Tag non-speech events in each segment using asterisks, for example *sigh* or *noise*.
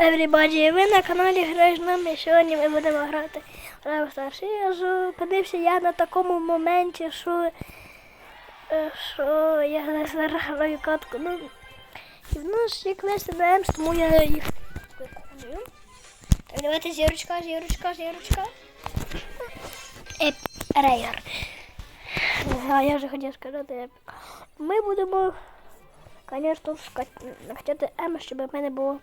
Everybody, ви на каналі Граєш нами. Сьогодні ми будемо грати Brawl Stars. Я ж опинився я на такому моменті, що, е, що я зараз граю катку. Ну, і в нас є тому я їх виконую. Так, давайте зірочка, зірочка, зірочка. Рейер. А я вже хотів сказати. Ми будемо, звісно, скачати М, щоб в мене було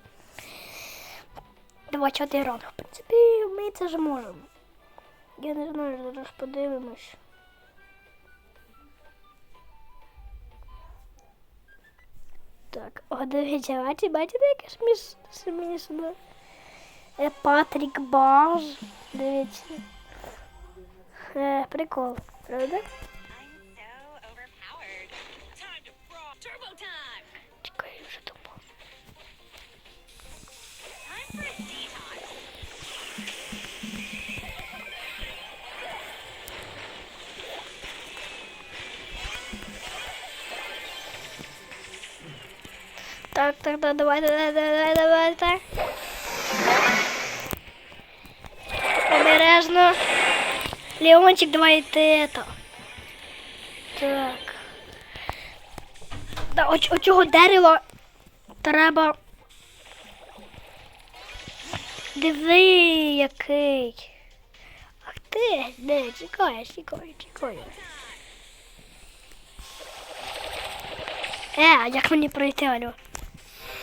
24 ранг. В принципі, ми це ж можемо. Я не знаю, зараз подивимось. Так, о, дивіться, бачите, бачите, яке сміш... смішно. Е, Патрік Баж. Дивіться. Е, прикол, правда? Так, так, так, давайте, давайте, давайте, давайте. Обережно. Леончик, давай ти это. Так. Да, оч, оцього дерева треба. Диви, який. Ах ти, де, чекаєш, чекаєш, чекаєш. Е, а як мені пройти, алло?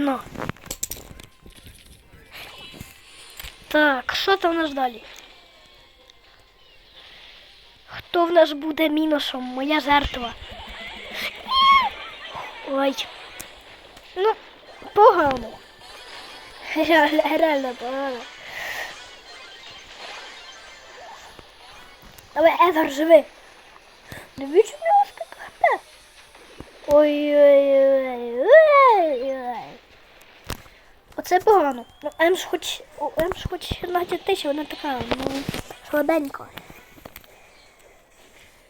Ну. Так, що там нас далі? Хто в нас буде мінусом? Моя жертва. Ой. Ну, погано. Реально, *laughs* реально погано. Давай, Едгар, живи. Дивіться, у нього скільки хп. Ой-ой-ой. Оце погано. Ну, Емс хоч, о, Емс хоч 17 тисяч, вона така, ну, слабенька.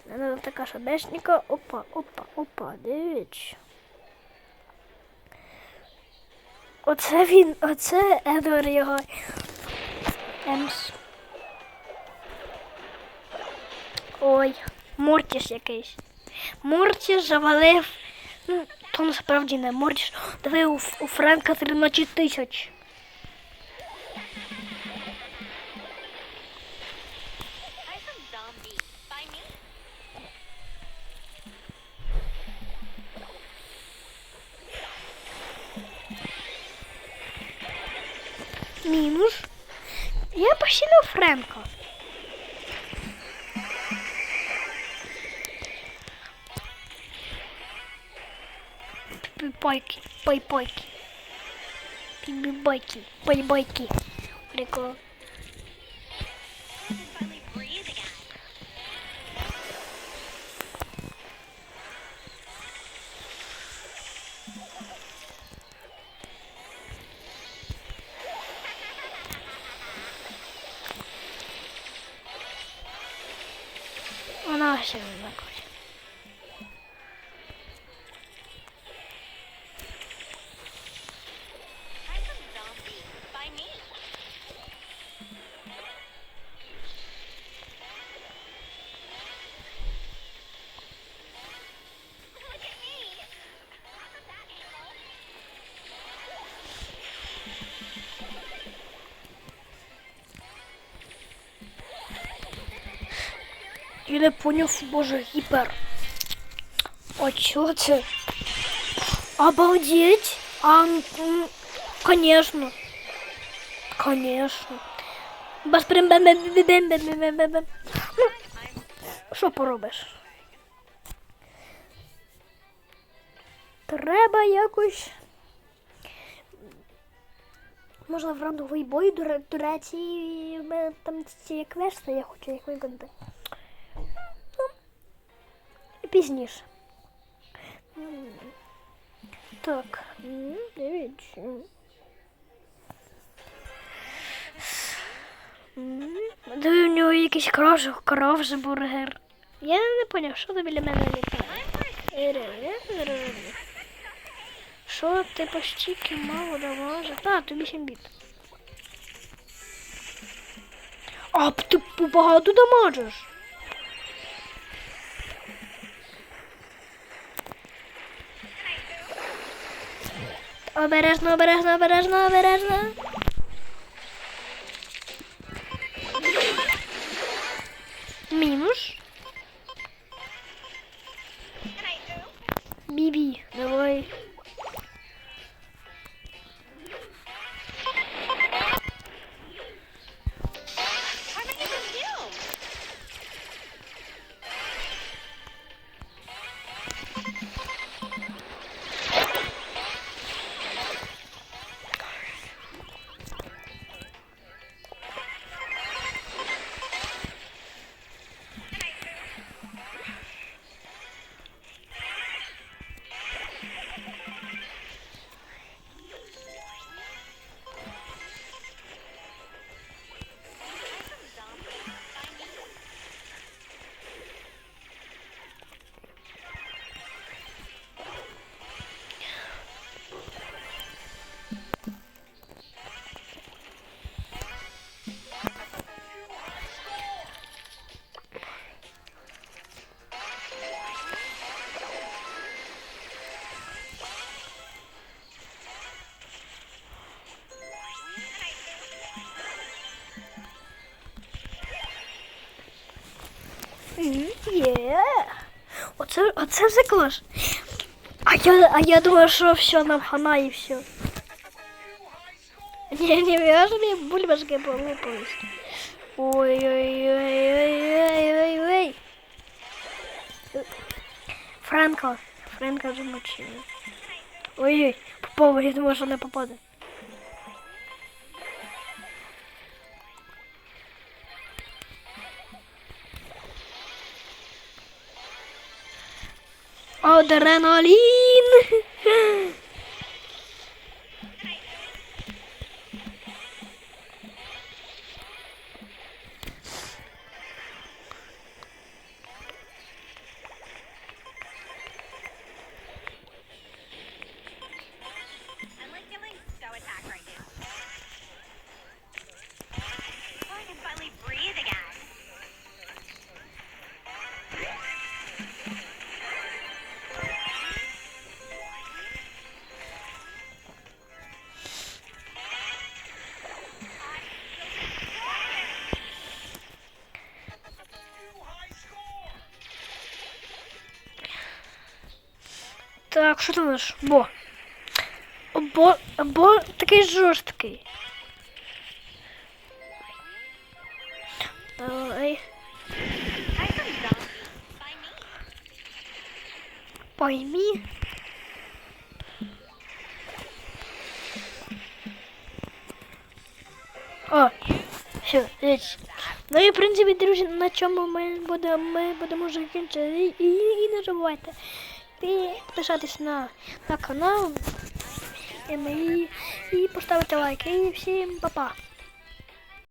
Вона така слабенька. Опа, опа, опа, дивіться. Оце він, оце Едвар його. Емс. Ой, Мортіс якийсь. Мортіс завалив. Ну, то насправді не Мортіс. Диви у, у Френка 13 тисяч. Мінус. Я посілив Френка. Poik, poi poik. Pibi boik, poi boik. Brincou. Nossa, Я не поняв, боже, гипер. А чого це? Обалдеть! А, конечно. Конечно. Без прям бем бем бем бем бем бем бем Що поробиш? Треба якось. Можна в рандовий бой до речі, там ці квести, я хочу їх контент. Пізніше. Так, дивіться. М, Диви, в нього якийсь кров, кров же бургер. Я не поняв, що ти біля мене літає. Що ти постільки мало дамажиш? А, тобі 7 біт. А, ти багато дамажиш. Обережно, обережно, обережно, обережно. Є. Оце, оце все клас. А я, а я думаю, що все, нам хана і все. Ні, не в'яжені бульбашки полупались. Ой-ой-ой-ой-ой-ой-ой. Френко. Френко замочили. Ой-ой, попав, я думаю, що не попаде. Адреналін! *laughs* Так, що ти маєш? Бо. Бо, бо такий жорсткий. Давай. Пойми. О, все, дивіться. Ну і в принципі, друзі, на чому ми будемо, ми будемо закінчити. І, і, і не забувайте підписатись на, на канал і, і, і поставити лайк. І всім па-па.